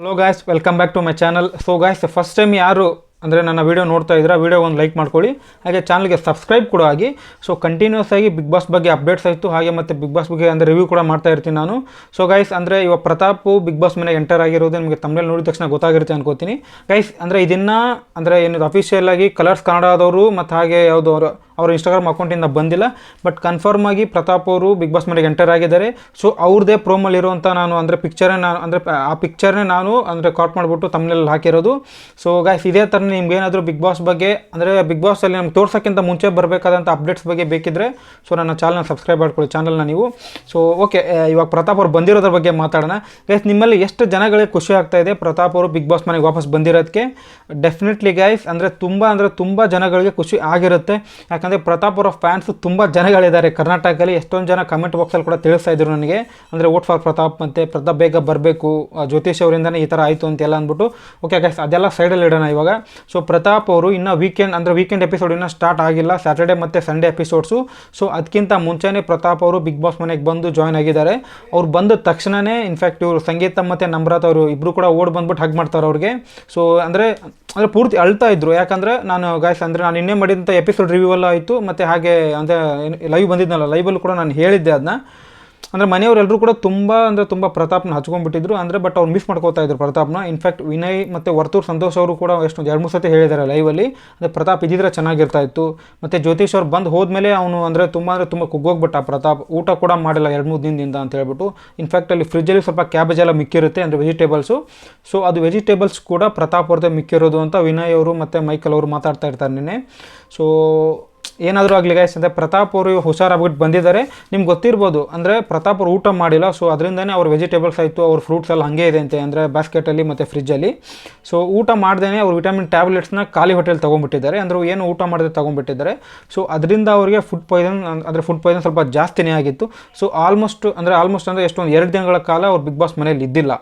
Hello guys welcome back to my channel so guys first time ಯಾರು ಅಂದರೆ ನನ್ನ video ನೋಡ್ತಾ ಇದ್ದೀರಾ ವೀಡಿಯೋ ಒಂದು ಲೈಕ್ ಮಾಡ್ಕೊಳ್ಳಿ. ಹಾಗೆ ಚಾನಲ್ಗೆ ಸಬ್ಸ್ಕ್ರೈಬ್ ಕೂಡ ಆಗಿ. ಸೊ ಕಂಟಿನ್ಯೂಸ್ ಆಗಿ ಬಿಗ್ ಬಾಸ್ ಬಗ್ಗೆ ಅಪ್ಡೇಟ್ಸ್ ಆಯಿತು. ಹಾಗೆ ಮತ್ತು ಬಿಗ್ ಬಾಸ್ ಬಗ್ಗೆ ಅಂದರೆ ರಿವ್ಯೂ ಕೂಡ ಮಾಡ್ತಾ ಇರ್ತೀನಿ ನಾನು. ಸೊ ಗೈಸ್ ಅಂದರೆ ಇವಾಗ ಪ್ರತಾಪು ಬಿಗ್ ಬಾಸ್ ಮೇಲೆ ಎಂಟರ್ ಆಗಿರೋದು ನಿಮಗೆ ತಮ್ಮಲ್ಲಿ ನೋಡಿದ ತಕ್ಷಣ ಗೊತ್ತಾಗಿರುತ್ತೆ ಅನ್ಕೋತೀನಿ. ಗೈಸ್ ಅಂದರೆ ಇದನ್ನು ಅಂದರೆ ಏನು ಅಫಿಷಿಯಲ್ ಆಗಿ ಕಲರ್ಸ್ ಕನ್ನಡದವರು ಮತ್ತು ಹಾಗೆ ಯಾವುದು ಅವರು ಇನ್ಸ್ಟಾಗ್ರಾಮ್ ಅಕೌಂಟಿಂದ ಬಂದಿಲ್ಲ. ಬಟ್ ಕನ್ಫರ್ಮ್ ಆಗಿ ಪ್ರತಾಪ್ ಅವರು ಬಿಗ್ ಬಾಸ್ ಮನೆಗೆ ಎಂಟರ್ ಆಗಿದ್ದಾರೆ. ಸೊ ಅವ್ರದ್ದೇ ಪ್ರೋಮಲ್ಲಿರುವಂಥ ನಾನು ಅಂದರೆ ಪಿಕ್ಚರೇ ನಾನು ಅಂದರೆ ಆ ಪಿಕ್ಚರ್ನೇ ನಾನು ಅಂದರೆ ಕಾಟ್ ಮಾಡಿಬಿಟ್ಟು ತಮ್ಮಲ್ಲಿ ಹಾಕಿರೋದು. ಸೊ ಗಾಯ್ಸ್ ಇದೇ ಥರ ನಿಮ್ಗೆ ಬಿಗ್ ಬಾಸ್ ಬಗ್ಗೆ ಅಂದರೆ ಬಿಗ್ ಬಾಸಲ್ಲಿ ನಮ್ಗೆ ತೋರ್ಸೋಕ್ಕಿಂತ ಮುಂಚೆ ಬರಬೇಕಾದಂಥ ಅಪ್ಡೇಟ್ಸ್ ಬಗ್ಗೆ ಬೇಕಿದ್ರೆ ಸೊ ನನ್ನ ಚಾನಲ್ನ ಸಬ್ಸ್ಕ್ರೈಬ್ ಮಾಡ್ಕೊಳ್ಳಿ ಚಾನಲ್ನ ನೀವು. ಸೊ ಓಕೆ ಇವಾಗ ಪ್ರತಾಪ್ ಅವ್ರು ಬಂದಿರೋದ್ರ ಬಗ್ಗೆ ಮಾತಾಡೋಣ. ಗೈಸ್ ನಿಮ್ಮಲ್ಲಿ ಎಷ್ಟು ಜನಗಳಿಗೆ ಖುಷಿ ಆಗ್ತಾ ಇದೆ ಪ್ರತಾಪ್ ಅವರು ಬಿಗ್ ಬಾಸ್ ಮನೆಗೆ ವಾಪಸ್ ಬಂದಿರೋದಕ್ಕೆ ಡೆಫಿನೆಟ್ಲಿ ಗೈಸ್ ಅಂದರೆ ತುಂಬ ಅಂದರೆ ತುಂಬ ಜನಗಳಿಗೆ ಖುಷಿ ಆಗಿರುತ್ತೆ. ಯಾಕಂದರೆ ಪ್ರತಾಪ್ ಅವರ ಫ್ಯಾನ್ಸ್ ತುಂಬ ಜನಗಳಿದ್ದಾರೆ. ಕರ್ನಾಟಕದಲ್ಲಿ ಎಷ್ಟೊಂದು ಜನ ಕಮೆಂಟ್ ಬಾಕ್ಸಲ್ಲಿ ಕೂಡ ತಿಳಿಸ್ತಾ ಇದ್ರು ನನಗೆ. ಅಂದರೆ ವೋಟ್ ಫಾರ್ ಪ್ರತಾಪ್ ಮತ್ತು ಪ್ರತಾಪ್ ಬೇಗ ಬರಬೇಕು ಜ್ಯೋತಿಷ್ ಅವರಿಂದನೇ ಈ ಥರ ಆಯಿತು ಅಂತೆಲ್ಲ ಅಂದ್ಬಿಟ್ಟು. ಓಕೆ ಗೈಸ್ ಅದೆಲ್ಲ ಸೈಡಲ್ಲಿ ಇಡೋಣ ಇವಾಗ. ಸೊ ಪ್ರತಾಪ್ ಅವರು ಇನ್ನೂ ವೀಕೆಂಡ್ ಅಂದರೆ ವೀಕೆಂಡ್ ಎಪಿಸೋಡ್ ಇನ್ನೂ ಸ್ಟಾರ್ಟ್ ಆಗಿಲ್ಲ. ಸ್ಯಾಟರ್ಡೆ ಮತ್ತು ಸಂಡೇ ಎಪಿಸೋಡ್ಸು ಸೊ ಅದಕ್ಕಿಂತ ಮುಂಚೆನೇ ಪ್ರತಾಪ್ ಅವರು ಬಿಗ್ ಬಾಸ್ ಮನೆಗೆ ಬಂದು ಜಾಯ್ನ್ ಆಗಿದ್ದಾರೆ. ಅವ್ರು ಬಂದ ತಕ್ಷಣವೇ ಇನ್ಫ್ಯಾಕ್ಟ್ ಇವರು ಸಂಗೀತ ಮತ್ತು ನಮ್ರತ್ ಅವರು ಇಬ್ಬರು ಕೂಡ ಓಡ್ ಬಂದ್ಬಿಟ್ಟು ಹಗ್ ಮಾಡ್ತಾರೆ ಅವ್ರಿಗೆ. ಸೊ ಅಂದರೆ ಅಂದರೆ ಪೂರ್ತಿ ಅಳ್ತಾ ಇದ್ರು. ಯಾಕಂದರೆ ನಾನು ಗಾಯ್ಸ್ ಅಂದರೆ ನಾನು ಇನ್ನೇ ಮಾಡಿದಂಥ ಎಪಿಸೋಡ್ ರಿವ್ಯೂ ಎಲ್ಲ ಆಯಿತು, ಮತ್ತು ಹಾಗೆ ಅಂದರೆ ಲೈವ್ ಬಂದಿದ್ನಲ್ಲ ಲೈವಲ್ಲೂ ಕೂಡ ನಾನು ಹೇಳಿದ್ದೆ ಅದನ್ನ ಅಂದರೆ ಮನೆಯವರೆಲ್ಲರೂ ಕೂಡ ತುಂಬ ಅಂದರೆ ತುಂಬ ಪ್ರತಾಪ್ನ ಹಚ್ಕೊಂಡ್ಬಿಟ್ಟಿದ್ರು. ಅಂದರೆ ಬಟ್ ಅವ್ರು ಮಿಸ್ ಮಾಡ್ಕೋತಾ ಇದ್ರು ಪ್ರತಾಪ್ನ. ಇನ್ಫ್ಯಾಕ್ಟ್ ವಿನಯ್ ಮತ್ತು ವರ್ತೂರ್ ಸಂತೋಷ್ ಅವರು ಕೂಡ ಎಷ್ಟು ಎರಡು ಮೂರು ಸತಿ ಹೇಳಿದ್ದಾರೆ ಲೈವಲ್ಲಿ ಅಂದರೆ ಪ್ರತಾಪ್ ಇದ್ದಿದ್ರೆ ಚೆನ್ನಾಗಿರ್ತಾ ಇತ್ತು. ಮತ್ತು ಜ್ಯೋತಿಷ್ ಅವ್ರು ಬಂದು ಹೋದ್ಮೇಲೆ ಅವನು ಅಂದರೆ ತುಂಬ ಅಂದರೆ ತುಂಬ ಕುಗ್ಗೋಗ್ಬಿಟ್ಟ ಪ್ರತಾಪ್. ಊಟ ಕೂಡ ಮಾಡಿಲ್ಲ ಎರಡು ಮೂರು ದಿನದಿಂದ ಅಂತ ಹೇಳ್ಬಿಟ್ಟು. ಇನ್ಫ್ಯಾಕ್ಟ್ ಅಲ್ಲಿ ಫ್ರಿಜ್ಜಲ್ಲಿ ಸ್ವಲ್ಪ ಕ್ಯಾಬೇಜ್ ಎಲ್ಲ ಮಿಕ್ಕಿರುತ್ತೆ, ಅಂದರೆ ವೆಜಿಟೇಬಲ್ಸು ಸೊ ಅದು ವೆಜಿಟೇಬಲ್ಸ್ ಕೂಡ ಪ್ರತಾಪ್ ಅವ್ರದ್ದೇ ಮಿಕ್ಕಿರೋದು ಅಂತ ವಿನಯ್ ಅವರು ಮತ್ತು ಮೈಕಲ್ ಅವರು ಮಾತಾಡ್ತಾ ಇರ್ತಾರೆ ನಿನ್ನೆ. ಸೊ ಏನಾದರೂ ಆಗಲಿ ಗೈಸ್ ಅಂದರೆ ಪ್ರತಾಪ್ ಅವರು ಹುಷಾರಾಗ್ಬಿಟ್ಟು ಬಂದಿದ್ದಾರೆ. ನಿಮ್ಗೆ ಗೊತ್ತಿರ್ಬೋದು, ಅಂದರೆ ಪ್ರತಾಪ್ ಅವರು ಊಟ ಮಾಡಿಲ್ಲ ಸೊ ಅದರಿಂದನೇ ಅವ್ರ ವೆಜಿಟೇಬಲ್ಸ್ ಆಯಿತು, ಅವ್ರ ಫ್ರೂಟ್ಸ್ ಎಲ್ಲ ಹಾಗೆ ಇದೆ ಅಂತೆ, ಅಂದರೆ ಬಾಸ್ಕೆಟಲ್ಲಿ ಮತ್ತು ಫ್ರಿಜ್ಜಲ್ಲಿ ಸೊ ಊಟ ಮಾಡ್ದೇ ಅವ್ರು ವಿಟಮಿನ್ ಟ್ಯಾಬ್ಲೆಟ್ಸ್ನ ಖಾಲಿ ಹೋಟೆಲ್ ತೊಗೊಂಡ್ಬಿಟ್ಟಿದ್ದಾರೆ, ಅಂದರೆ ಏನು ಊಟ ಮಾಡದೆ ತೊಗೊಂಡ್ಬಿಟ್ಟಿದ್ದಾರೆ. ಸೊ ಅದರಿಂದ ಅವರಿಗೆ ಫುಡ್ ಪಾಯ್ಸನ್ ಅಂದರೆ ಫುಡ್ ಪಾಯ್ಸನ್ ಸ್ವಲ್ಪ ಜಾಸ್ತಿನೇ ಆಗಿತ್ತು. ಸೊ ಆಲ್ಮೋಸ್ಟ್ ಅಂದರೆ ಆಲ್ಮೋಸ್ಟ್ ಅಂದರೆ ಎಷ್ಟೊಂದು ಎರಡು ದಿನಗಳ ಕಾಲ ಅವ್ರು ಬಿಗ್ ಬಾಸ್ ಮನೇಲಿ ಇದ್ದಿಲ್ಲ.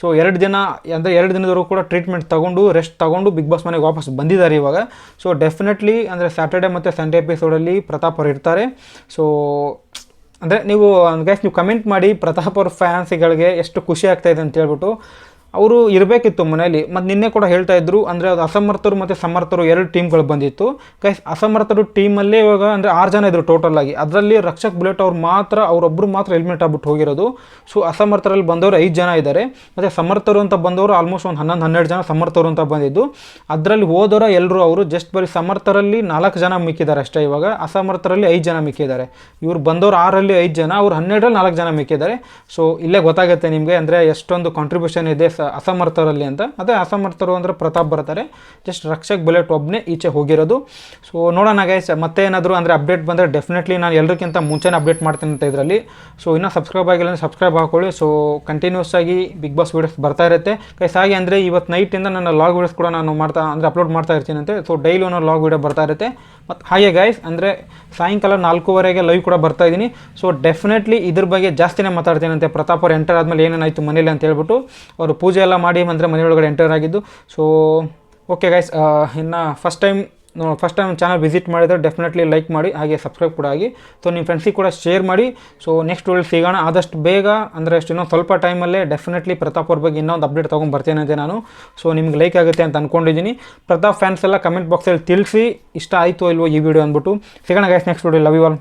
ಸೊ ಎರಡು ದಿನ, ಅಂದರೆ ಎರಡು ದಿನದವರೆಗೂ ಕೂಡ ಟ್ರೀಟ್ಮೆಂಟ್ ತೊಗೊಂಡು ರೆಸ್ಟ್ ತೊಗೊಂಡು ಬಿಗ್ ಬಾಸ್ ಮನೆಗೆ ವಾಪಸ್ ಬಂದಿದ್ದಾರೆ ಇವಾಗ. ಸೊ ಡೆಫಿನೆಟ್ಲಿ ಅಂದರೆ ಸ್ಯಾಟರ್ಡೆ ಮತ್ತು ಸಂಡೇ ಎಪಿಸೋಡಲ್ಲಿ ಪ್ರತಾಪ್ ಅವರು ಇರ್ತಾರೆ. ಸೊ ಅಂದರೆ ನೀವು ಗೈಸ್ ನೀವು ಕಮೆಂಟ್ ಮಾಡಿ ಪ್ರತಾಪ್ ಅವ್ರ ಫ್ಯಾನ್ಸಿಗಳಿಗೆ ಎಷ್ಟು ಖುಷಿ ಆಗ್ತಾಯಿದೆ ಅಂತ ಹೇಳ್ಬಿಟ್ಟು ಅವರು ಇರಬೇಕಿತ್ತು ಮನೆಯಲ್ಲಿ. ಮತ್ತು ನಿನ್ನೆ ಕೂಡ ಹೇಳ್ತಾ ಇದ್ರು, ಅಂದರೆ ಅದು ಅಸಮರ್ಥರು ಮತ್ತು ಸಮರ್ಥರು ಎರಡು ಟೀಮ್ಗಳು ಬಂದಿತ್ತು. ಕೈಸ್ ಅಸಮರ್ಥರು ಟೀಮಲ್ಲೇ ಇವಾಗ ಅಂದರೆ ಆರು ಜನ ಇದ್ರು ಟೋಟಲ್ ಆಗಿ. ಅದರಲ್ಲಿ ರಕ್ಷಕ್ ಬುಲೆಟ್ ಅವ್ರು ಮಾತ್ರ ಅವರೊಬ್ಬರು ಮಾತ್ರ ಎಲಿಮಿನೇಟ್ ಆಗ್ಬಿಟ್ಟು ಹೋಗಿರೋದು. ಸೊ ಅಸಮರ್ಥರಲ್ಲಿ ಬಂದವರು ಐದು ಜನ ಇದ್ದಾರೆ ಮತ್ತು ಸಮರ್ಥರು ಅಂತ ಬಂದವರು ಆಲ್ಮೋಸ್ಟ್ ಒಂದು ಹನ್ನೊಂದು, ಹನ್ನೆರಡು ಜನ ಸಮರ್ಥರು ಅಂತ ಬಂದಿದ್ದು. ಅದರಲ್ಲಿ ಹೋದವರ ಎಲ್ಲರೂ ಅವರು ಜಸ್ಟ್ ಬರೀ ಸಮರ್ಥರಲ್ಲಿ ನಾಲ್ಕು ಜನ ಮಿಕ್ಕಿದ್ದಾರೆ ಅಷ್ಟೇ ಇವಾಗ. ಅಸಮರ್ಥರಲ್ಲಿ ಐದು ಜನ ಮಿಕ್ಕಿದ್ದಾರೆ. ಇವ್ರು ಬಂದವರು ಆರಲ್ಲಿ ಐದು ಜನ, ಅವ್ರು ಹನ್ನೆರಡರಲ್ಲಿ ನಾಲ್ಕು ಜನ ಮಿಕ್ಕಿದ್ದಾರೆ. ಸೊ ಇಲ್ಲೇ ಗೊತ್ತಾಗುತ್ತೆ ನಿಮಗೆ, ಅಂದರೆ ಎಷ್ಟೊಂದು ಕಾಂಟ್ರಿಬ್ಯೂಷನ್ ಇದೆ ಸ ಅಸಮರ್ಥರಲ್ಲಿ ಅಂತ. ಅದೇ ಅಸಮರ್ಥರು ಅಂದರೆ ಪ್ರತಾಪ್ ಬರ್ತಾರೆ. ಜಸ್ಟ್ ರಕ್ಷಕ್ ಬುಲೆಟ್ ಒಬ್ಬನೇ ಈಚೆ ಹೋಗಿರೋದು. ಸೊ ನೋಡೋಣ ಗೈಸ್ ಮತ್ತೆ ಏನಾದರೂ ಅಂದರೆ ಅಪ್ಡೇಟ್ ಬಂದರೆ ಡೆಫಿನೆಟ್ಲಿ ನಾನು ಎಲ್ಲರಿಗಿಂತ ಮುಂಚೆನೇ ಅಪ್ಡೇಟ್ ಮಾಡ್ತೀನಿ ಅಂತ ಇದರಲ್ಲಿ. ಸೊ ಇನ್ನೂ ಸಬ್ಸ್ಕ್ರೈಬ್ ಆಗಿಲ್ಲ ಅಂದರೆ ಸಬ್ಸ್ಕ್ರೈಬ್ ಹಾಕೊಳ್ಳಿ. ಸೊ ಕಂಟಿನ್ಯೂಸ್ ಆಗಿ ಬಿಗ್ ಬಾಸ್ ವೀಡಿಯೋಸ್ ಬರ್ತಾ ಇರುತ್ತೆ. ಗೈಸ್ ಹಾಗೆ ಅಂದರೆ ಇವತ್ತು ನೈಟಿಂದ ನನ್ನ ಲಾಗ್ ವೀಡಿಯೋಸ್ ಕೂಡ ನಾನು ಮಾಡ್ತಾ ಅಂದರೆ ಅಪ್ಲೋಡ್ ಮಾಡ್ತಾ ಇರ್ತೀನಿ ಅಂತೆ ಸೊ ಡೈಲಿ ಒಂದು ಲಾಗ್ ವೀಡಿಯೋ ಬರ್ತಾ ಇರುತ್ತೆ. ಮತ್ತು ಹಾಗೆ ಗೈಸ್ ಅಂದರೆ ಸಾಯಂಕಾಲ ನಾಲ್ಕೂವರೆಗೆ ಲೈವ್ ಕೂಡ ಬರ್ತಾ ಇದ್ದೀನಿ. ಸೊ ಡೆಫಿನೆಟ್ಲಿ ಇದ್ರ ಬಗ್ಗೆ ಜಾಸ್ತಿನೇ ಮಾತಾಡ್ತೀನಿ ಅಂತೆ ಪ್ರತಾಪ್ ಅವ್ರು ಎಂಟರ್ ಆದಮೇಲೆ ಏನೇನಾಯಿತು ಮನೇಲಿ ಅಂತ ಹೇಳ್ಬಿಟ್ಟು ಅವರು ಪೂಜೆ ಎಲ್ಲ ಮಾಡಿ ಅಂದರೆ ಮನೆ ಒಳಗಡೆ ಎಂಟರ್ ಆಗಿದ್ದು. ಸೊ ಓಕೆ ಗೈಸ್ ಇನ್ನು first time first time channel visit ಮಾಡಿದರೆ ಡೆಫಿನೆಟ್ಲಿ ಲೈಕ್ ಮಾಡಿ, ಹಾಗೆ ಸಬ್ಸ್ಕ್ರೈಬ್ ಕೂಡ ಆಗಿ. ಸೊ ನಿಮ್ಮ ಫ್ರೆಂಡ್ಸಿಗೆ ಕೂಡ ಶೇರ್ ಮಾಡಿ. ಸೊ ನೆಕ್ಸ್ಟ್ ವಿಡಿಯೋ ಸಿಗೋಣ. ಆದಷ್ಟು ಬೇಗ, ಅಂದರೆ ಅಷ್ಟು ಇನ್ನೊಂದು ಸ್ವಲ್ಪ ಟೈಮಲ್ಲೇ ಡೆಫಿನೆಟ್ಲಿ ಪ್ರತಾಪ್ ಅವ್ರ ಬಗ್ಗೆ ಇನ್ನೊಂದು ಅಪ್ಡೇಟ್ ತೊಗೊಂಡು ಬರ್ತೇನೆ ಅಂತೆ ನಾನು. ಸೊ ನಿಮ್ಗೆ ಲೈಕ್ ಆಗುತ್ತೆ ಅಂತ ಅಂದ್ಕೊಂಡಿದ್ದೀನಿ ಪ್ರತಾಪ್ ಫ್ಯಾನ್ಸ್ ಎಲ್ಲ ಕಮೆಂಟ್ ಬಾಕ್ಸಲ್ಲಿ ತಿಳಿಸಿ, ಇಷ್ಟ ಆಯಿತು ಇಲ್ವೋ ಈ ವಿಡಿಯೋ ಅಂದ್ಬಿಟ್ಟು. ಸಿಗೋಣ guys next video love you all